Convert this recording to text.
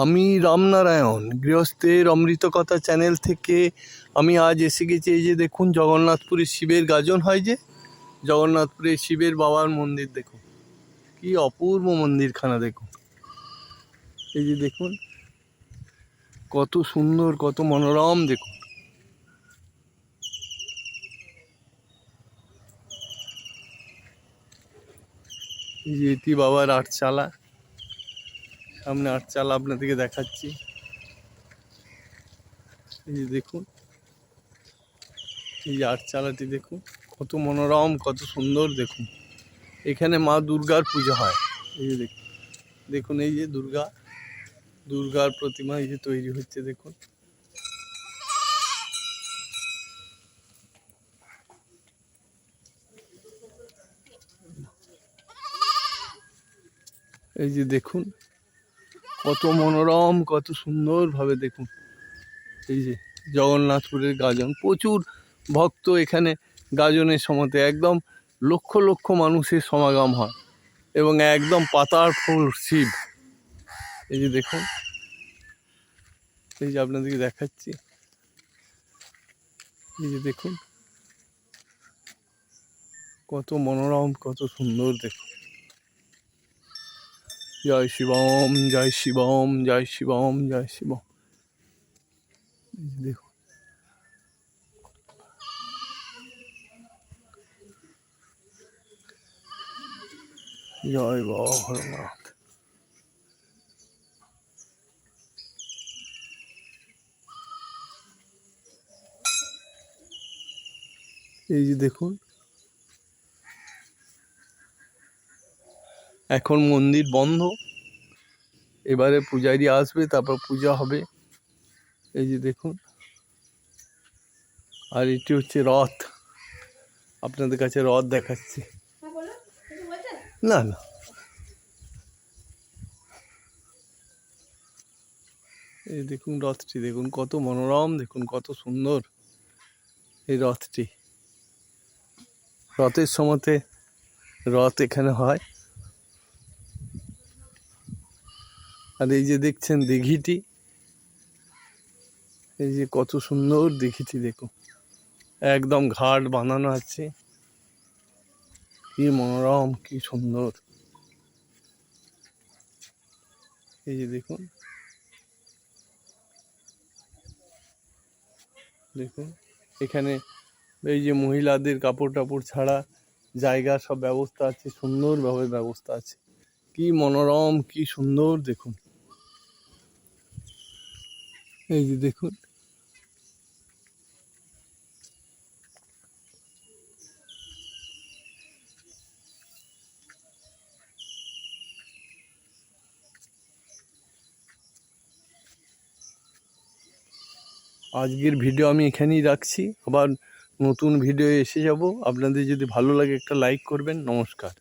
আমি রামনারায়ণ, গৃহস্থের অমৃত কথা চ্যানেল থেকে আমি আজ এসে গেছি এই যে দেখুন জগন্নাথপুরে শিবের গাজন হয় যে জগন্নাথপুরে শিবের বাবার মন্দির দেখুন। কি অপূর্ব মন্দিরখানা দেখুন। এই যে দেখুন, কত সুন্দর, কত মনোরম দেখুন। এই যে এটি বাবার আটচালা। সামনে আটচালা আপনাদেরকে দেখাচ্ছি। এই যে দেখুন, এই যে আটচালাটি দেখুন, কত মনোরম, কত সুন্দর দেখুন। এখানে মা দুর্গার পুজো হয়। এই যে দেখুন দেখুন এই যে দুর্গা, দুর্গার প্রতিমা এই যে তৈরি হচ্ছে দেখুন। এই যে দেখুন কত মনোরম, কত সুন্দরভাবে দেখুন। এই যে জগন্নাথপুরের গাজন, প্রচুর ভক্ত এখানে গাজনের সময়তে একদম লক্ষ লক্ষ মানুষের সমাগম হয় এবং একদম পাতার ফুল শিব। এই যে দেখুন, এই যে আপনাদেরকে দেখাচ্ছি। এই যে দেখুন, কত মনোরম, কত সুন্দর দেখুন। জয় শিবম জয় শিবম জয় শিবম জয় শিবম। দেখুন। জয় ভোলানাথ এই যে দেখুন। এখন মন্দির বন্ধ। এবারে পূজারি আসবে তারপর পূজা হবে। এই যে দেখুন। আর এটি হচ্ছে রথ। আপনাদের কাছে রথ দেখাচ্ছি। না না। এই দেখুন রথটি দেখুন কত মনোরম দেখুন কত সুন্দর এই রথটি। রথের সময়তে রথ এখানে হয়। আর এই যে দেখছেন দিঘিটি, এই যে কত সুন্দর দিঘিটি দেখুন একদম ঘাট বানানো আছে। কি মনোরম, কি সুন্দর। এই যে দেখুন। দেখুন, এখানে এই যে মহিলাদের কাপড় টাপড় ছাড়া জায়গা সব ব্যবস্থা আছে, সুন্দরভাবে ব্যবস্থা আছে। কি মনোরম, কি সুন্দর, দেখুন। এই যে দেখুন। আজকের ভিডিও আমি এখানেই রাখছি। আবার নতুন ভিডিও এসে যাব। আপনাদের যদি ভালো লাগে একটা লাইক করবেন। নমস্কার।